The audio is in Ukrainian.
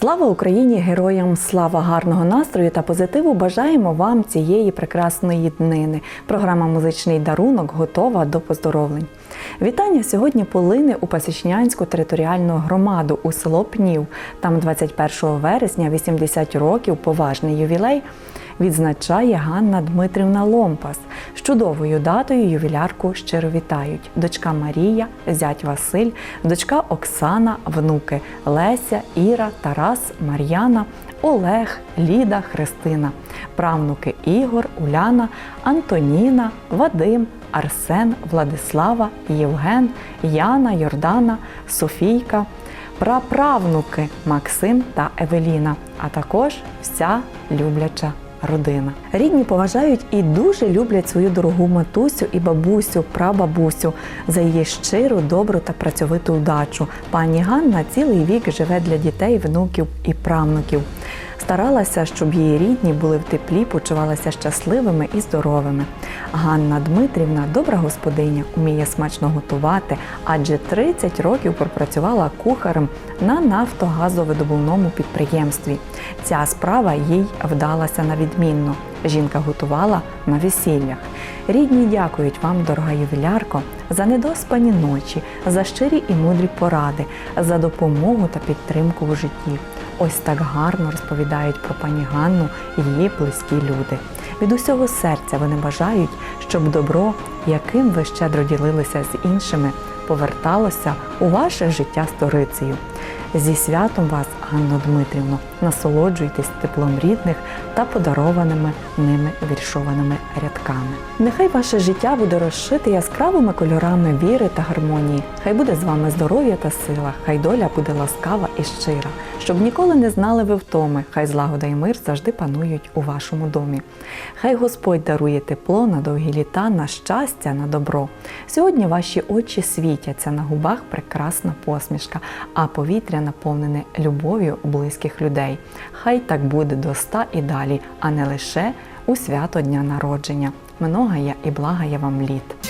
Слава Україні! Героям слава гарного настрою та позитиву! Бажаємо вам цієї прекрасної днини. Програма Музичний дарунок готова до поздоровлень. Вітання сьогодні полине у Пасічнянську територіальну громаду у село Пнів. Там 21 вересня 80 років поважний ювілей відзначає Ганна Дмитрівна Ломпас. З чудовою датою ювілярку щиро вітають. Дочка Марія, зять Василь, дочка Оксана, внуки Леся, Іра, Тарас, Мар'яна, Олег, Ліда, Христина, правнуки Ігор, Уляна, Антоніна, Вадим, Арсен, Владислава, Євген, Яна, Йордана, Софійка, праправнуки Максим та Евеліна, а також вся любляча родина. Рідні поважають і дуже люблять свою дорогу матусю і бабусю, прабабусю за її щиру, добру та працьовиту удачу. Пані Ганна цілий вік живе для дітей, внуків і правнуків. Старалася, щоб її рідні були в теплі, почувалися щасливими і здоровими. Ганна Дмитрівна добра господиня, уміє смачно готувати, адже 30 років пропрацювала кухарем на нафтогазовидобувному підприємстві. Ця справа їй вдалася на відмінно. Жінка готувала на весіллях. Рідні дякують вам, дорога ювілярко, за недоспані ночі, за щирі і мудрі поради, за допомогу та підтримку в житті. Ось так гарно розповідають про пані Ганну і її близькі люди. Від усього серця вони бажають, щоб добро, яким ви щедро ділилися з іншими, поверталося у ваше життя сторицею. Зі святом вас, Ганно Дмитрівно, насолоджуйтесь теплом рідних та подарованими ними віршованими рядками. Нехай ваше життя буде розшите яскравими кольорами віри та гармонії. Хай буде з вами здоров'я та сила, хай доля буде ласкава і щира, щоб ніколи не знали ви втоми, хай злагода і мир завжди панують у вашому домі. Хай Господь дарує тепло на довгі літа, на щастя, на добро. Сьогодні ваші очі світяться, на губах прекрасна посмішка, а повітря наповнене любов'ю близьких людей. Хай так буде до ста і далі, а не лише у свято дня народження. Много я і благая вам літ.